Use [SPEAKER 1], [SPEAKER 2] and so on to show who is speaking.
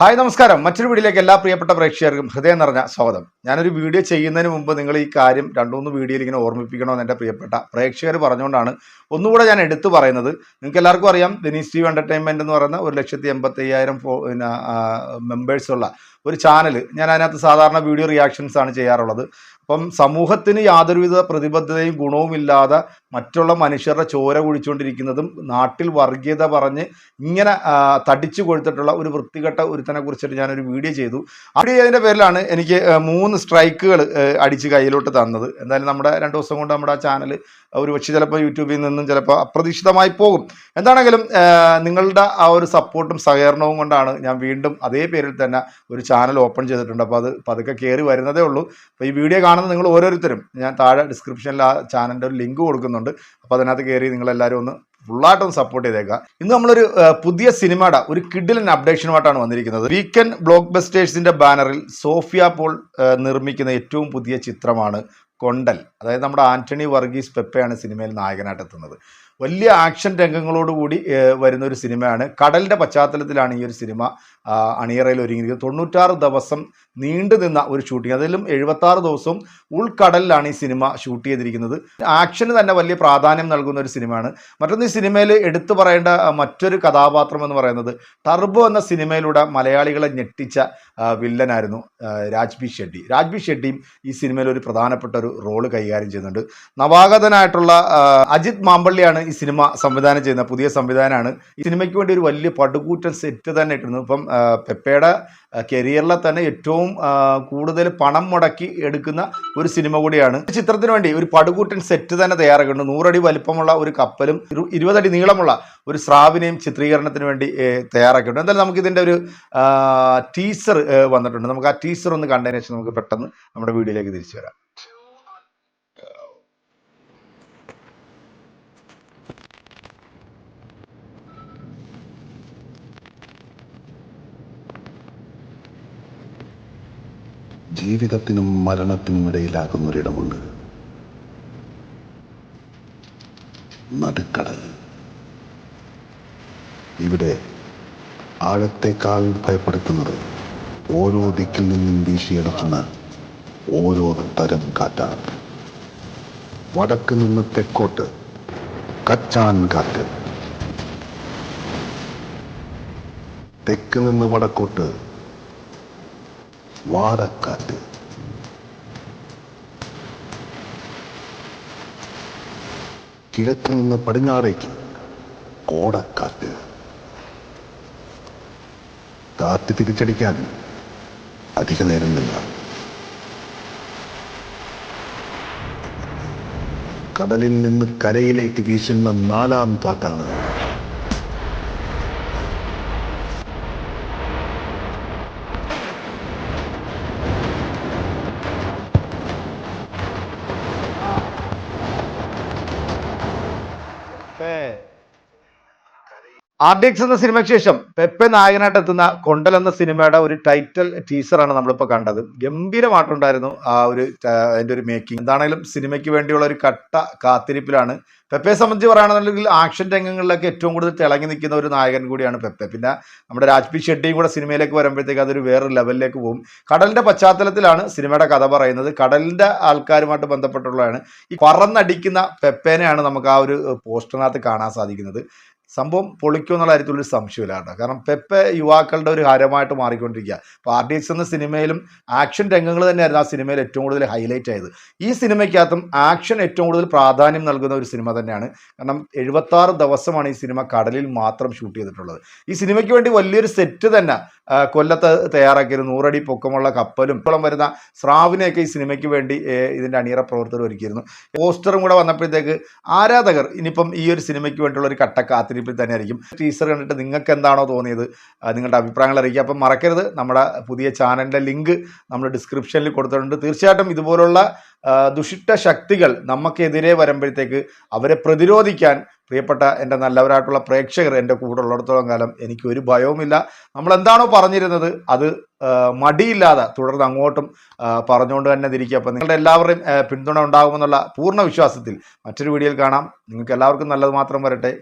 [SPEAKER 1] Hi നമസ്കാരം. മറ്റൊരു വീഡിയോയിലേക്ക് എല്ലാ പ്രിയപ്പെട്ട പ്രേക്ഷകർക്കും ഹൃദയം നിറഞ്ഞ സ്വാഗതം. ഞാനൊരു വീഡിയോ ചെയ്യുന്നതിന് മുമ്പ് നിങ്ങൾ ഈ കാര്യം രണ്ടു മൂന്ന് വീഡിയോയിൽ ഇങ്ങനെ ഓർമ്മിപ്പിക്കണമെന്ന് എന്റെ പ്രിയപ്പെട്ട പ്രേക്ഷകർ പറഞ്ഞുകൊണ്ടാണ് ഒന്നുകൂടെ ഞാൻ എടുത്തു പറയുന്നത്. നിങ്ങൾക്ക് എല്ലാവർക്കും അറിയാം ദിനീസ് ടി വി എന്റർടൈൻമെന്റ് എന്ന് പറയുന്ന ഒരു ലക്ഷത്തി എൺപത്തി അയ്യായിരം പിന്നെ മെമ്പേഴ്സുള്ള ഒരു ചാനൽ ഞാൻ അതിനകത്ത് സാധാരണ വീഡിയോ റിയാക്ഷൻസ് ആണ് ചെയ്യാറുള്ളത്. അപ്പം സമൂഹത്തിന് യാതൊരുവിധ പ്രതിബദ്ധതയും ഗുണവുമില്ലാതെ മറ്റുള്ള മനുഷ്യരുടെ ചോര കുഴിച്ചുകൊണ്ടിരിക്കുന്നതും നാട്ടിൽ വർഗീയത പറഞ്ഞ് ഇങ്ങനെ തടിച്ചു കൊഴുത്തിട്ടുള്ള ഒരു വൃത്തികെട്ട ഒരുത്തനെ കുറിച്ചിട്ട് ഞാനൊരു വീഡിയോ ചെയ്തു. ആ അതിന്റെ പേരിലാണ് എനിക്ക് മൂന്ന് സ്ട്രൈക്കുകൾ അടിച്ച് കയ്യിലോട്ട് തന്നത്. എന്തായാലും നമ്മുടെ രണ്ട് ദിവസം കൊണ്ട് നമ്മുടെ ആ ചാനൽ ഒരു പക്ഷേ ചിലപ്പോൾ യൂട്യൂബിൽ നിന്നും ചിലപ്പോൾ അപ്രതീക്ഷിതമായി പോകും. എന്താണെങ്കിലും നിങ്ങളുടെ ആ ഒരു സപ്പോർട്ടും സഹകരണവും കൊണ്ടാണ് ഞാൻ വീണ്ടും അതേ പേരിൽ തന്നെ ഒരു ചാനൽ ഓപ്പൺ ചെയ്തിട്ടുണ്ട്. അപ്പോൾ അത് പതുക്കെ കയറി വരുന്നതേ ഉള്ളൂ. അപ്പോൾ ഈ വീഡിയോ കാണുന്ന നിങ്ങൾ ഓരോരുത്തരും. ഞാൻ താഴെ ഡിസ്ക്രിപ്ഷനിൽ ആ ചാനലിന്റെ ഒരു ലിങ്ക് കൊടുക്കുന്നുണ്ട്. അപ്പോൾ അതിനകത്ത് കയറി നിങ്ങളെല്ലാവരും ഒന്ന് ഫുള്ളായിട്ടൊന്ന് സപ്പോർട്ട് ചെയ്തേക്കാം. ഇന്ന് നമ്മളൊരു പുതിയ സിനിമയുടെ ഒരു കിഡിലൻ അപ്ഡേഷനുമായിട്ടാണ് വന്നിരിക്കുന്നത്. വീക്കെൻഡ് ബ്ലോക്ക് ബസ്റ്റേഴ്സിന്റെ ബാനറിൽ സോഫിയ പോൾ നിർമ്മിക്കുന്ന ഏറ്റവും പുതിയ ചിത്രമാണ് കൊണ്ടൽ. അതായത് നമ്മുടെ ആന്റണി വർഗീസ് പെപ്പയാണ് സിനിമയിൽ നായകനായിട്ട് എത്തുന്നത് വലിയ ആക്ഷൻ രംഗങ്ങളോടുകൂടി വരുന്ന ഒരു സിനിമയാണ്. കടലിന്റെ പശ്ചാത്തലത്തിലാണ് ഈ ഒരു സിനിമ അണിയറയിൽ ഒരുങ്ങിയിരിക്കുന്നത്. തൊണ്ണൂറ്റാറ് ദിവസം നീണ്ടു നിന്ന ഒരു ഷൂട്ടിംഗ്. അതിലും എഴുപത്താറ് ദിവസവും ഉൾക്കടലിലാണ് ഈ സിനിമ ഷൂട്ട് ചെയ്തിരിക്കുന്നത്. ആക്ഷന് തന്നെ വലിയ പ്രാധാന്യം നൽകുന്ന ഒരു സിനിമയാണ്. മറ്റൊന്ന് ഈ സിനിമയിൽ എടുത്തു പറയേണ്ട മറ്റൊരു കഥാപാത്രം എന്ന് പറയുന്നത് ടർബോ എന്ന സിനിമയിലൂടെ മലയാളികളെ ഞെട്ടിച്ച വില്ലനായിരുന്നു രാജ്ബി ഷെഡ്ഡി രാജ്ബി ഷെഡ്ഡിയും ഈ സിനിമയിൽ ഒരു പ്രധാനപ്പെട്ട ഒരു റോൾ കൈകാര്യം ചെയ്യുന്നുണ്ട്. നവാഗതനായിട്ടുള്ള അജിത് മാമ്പള്ളിയാണ് ഈ സിനിമ സംവിധാനം ചെയ്യുന്ന പുതിയ സംവിധാനമാണ്. ഈ സിനിമയ്ക്ക് വേണ്ടി ഒരു വലിയ പടുകൂറ്റൻ സെറ്റ് തന്നെ ഇട്ടിരുന്നു. ഇപ്പം പെപ്പയുടെ കരിയറിലെ തന്നെ ഏറ്റവും കൂടുതൽ പണം മുടക്കി എടുക്കുന്ന ഒരു സിനിമ കൂടിയാണ്. ചിത്രത്തിന് വേണ്ടി ഒരു പടുകൂറ്റൻ സെറ്റ് തന്നെ തയ്യാറാക്കുന്നു നൂറടി വലിപ്പമുള്ള ഒരു കപ്പലും ഇരു- ഇരുപതടി നീളമുള്ള ഒരു സ്രാവിനെയും ചിത്രീകരണത്തിന് വേണ്ടി തയ്യാറാക്കിയിട്ടുണ്ട്. എന്തായാലും നമുക്ക് ഇതിന്റെ ഒരു ടീസർ വന്നിട്ടുണ്ട്. നമുക്ക് ആ ടീസർ ഒന്ന് കണ്ടതിനു ശേഷം നമുക്ക് പെട്ടെന്ന് നമ്മുടെ വീഡിയോയിലേക്ക് തിരിച്ചു വരാം.
[SPEAKER 2] ജീവിതത്തിനും മരണത്തിനും ഇടയിലാകുന്നൊരിടമുണ്ട്. നടുക്കടൽ. ഇവിടെ ആഴത്തേക്കാൾ ഭയപ്പെടുത്തുന്നത് ഓരോ ദിക്കിൽ നിന്നും വീശിയെടുക്കുന്ന ഓരോ തരം കാറ്റാണ്. വടക്ക് നിന്ന് തെക്കോട്ട് കച്ചാൻ കാറ്റ്. തെക്ക് നിന്ന് വടക്കോട്ട് വാടക്കാറ്റ് കിഴക്ക് നിന്ന് പടിഞ്ഞാറേക്ക് കോടക്കാറ്റ് കാറ്റ് തിരിച്ചടിക്കാൻ അധിക നേരം നിന്ന കടലിൽ നിന്ന് കരയിലേക്ക് വീശുന്ന നാലാം കാറ്റാണ് 对。
[SPEAKER 1] ആർ ഡി എക്സ് എന്ന സിനിമയ്ക്ക് ശേഷം പെപ്പെ നായകനായിട്ട് എത്തുന്ന കൊണ്ടൽ എന്ന സിനിമയുടെ ഒരു ടൈറ്റിൽ ടീസറാണ് നമ്മളിപ്പോൾ കണ്ടത്. ഗംഭീരമായിട്ടുണ്ടായിരുന്നു ആ ഒരു അതിന്റെ ഒരു മേക്കിംഗ് എന്താണെങ്കിലും സിനിമയ്ക്ക് വേണ്ടിയുള്ള ഒരു കട്ട കാത്തിരിപ്പിലാണ്. പെപ്പയെ സംബന്ധിച്ച് പറയുകയാണെന്നുണ്ടെങ്കിൽ ആക്ഷൻ രംഗങ്ങളിലൊക്കെ ഏറ്റവും കൂടുതൽ തിളങ്ങി നിൽക്കുന്ന ഒരു നായകൻ കൂടിയാണ് പെപ്പെ. പിന്നെ നമ്മുടെ രാജ്പി ഷെട്ടിയും കൂടെ സിനിമയിലേക്ക് വരുമ്പോഴത്തേക്ക് അതൊരു വേറൊരു ലെവലിലേക്ക് പോകും. കടലിന്റെ പശ്ചാത്തലത്തിലാണ് സിനിമയുടെ കഥ പറയുന്നത്. കടലിന്റെ ആൾക്കാരുമായിട്ട് ബന്ധപ്പെട്ടുള്ളതാണ്. ഈ പറന്നടിക്കുന്ന പെപ്പേനെയാണ് നമുക്ക് ആ ഒരു പോസ്റ്ററിനകത്ത് കാണാൻ സാധിക്കുന്നത്. സംഭവം പൊളിക്കും എന്നുള്ള കാര്യത്തിൽ ഒരു സംശയമില്ല കേട്ടോ കാരണം പെപ്പെ യുവാക്കളുടെ ഒരു ഹരമായിട്ട് മാറിക്കൊണ്ടിരിക്കുക. എക്സ് എന്ന സിനിമയിലും ആക്ഷൻ രംഗങ്ങൾ തന്നെയായിരുന്നു ആ സിനിമയിൽ ഏറ്റവും കൂടുതൽ ഹൈലൈറ്റ് ആയത്. ഈ സിനിമയ്ക്കകത്തും ആക്ഷൻ ഏറ്റവും കൂടുതൽ പ്രാധാന്യം നൽകുന്ന ഒരു സിനിമ തന്നെയാണ്. കാരണം എഴുപത്താറ് ദിവസമാണ് ഈ സിനിമ കടലിൽ മാത്രം ഷൂട്ട് ചെയ്തിട്ടുള്ളത്. ഈ സിനിമയ്ക്ക് വേണ്ടി വലിയൊരു സെറ്റ് തന്നെ കൊല്ലത്ത് തയ്യാറാക്കിയത്. നൂറടി പൊക്കമുള്ള കപ്പലും ഇപ്പോഴും വരുന്ന സ്രാവിനെയൊക്കെ ഈ സിനിമയ്ക്ക് വേണ്ടി ഇതിന്റെ അണിയറ പ്രവർത്തകർ ഒരുക്കിയിരുന്നു. പോസ്റ്ററും കൂടെ വന്നപ്പോഴത്തേക്ക് ആരാധകർ ഇനിയിപ്പം ഈ ഒരു സിനിമയ്ക്ക് വേണ്ടിയുള്ള ഒരു കട്ട കാത്തിരിപ്പിൽ തന്നെ ആയിരിക്കും ടീസർ കണ്ടിട്ട് നിങ്ങൾക്ക് എന്താണോ തോന്നിയത് നിങ്ങളുടെ അഭിപ്രായങ്ങൾ അറിയിക്കുക. അപ്പം മറക്കരുത്. നമ്മുടെ പുതിയ ചാനലിന്റെ ലിങ്ക് നമ്മൾ ഡിസ്ക്രിപ്ഷനിൽ കൊടുത്തിട്ടുണ്ട്. തീർച്ചയായിട്ടും ഇതുപോലുള്ള ദുഷിട്ട ശക്തികൾ നമുക്കെതിരെ വരുമ്പോഴത്തേക്ക് അവരെ പ്രതിരോധിക്കാൻ പ്രിയപ്പെട്ട എന്റെ നല്ലവരായിട്ടുള്ള പ്രേക്ഷകർ എന്റെ കൂടെ ഉള്ളിടത്തോളം കാലം എനിക്ക് ഒരു ഭയവുമില്ല. നമ്മൾ എന്താണോ പറഞ്ഞിരുന്നത് അത് മടിയില്ലാതെ തുടർന്ന് അങ്ങോട്ടും പറഞ്ഞുകൊണ്ട് തന്നെ തിരിക്കുക അപ്പം നിങ്ങളുടെ എല്ലാവരുടെയും പിന്തുണ ഉണ്ടാകുമെന്നുള്ള പൂർണ വിശ്വാസത്തിൽ മറ്റൊരു വീഡിയോയിൽ കാണാം. നിങ്ങൾക്ക് എല്ലാവർക്കും നല്ലത് മാത്രം വരട്ടെ.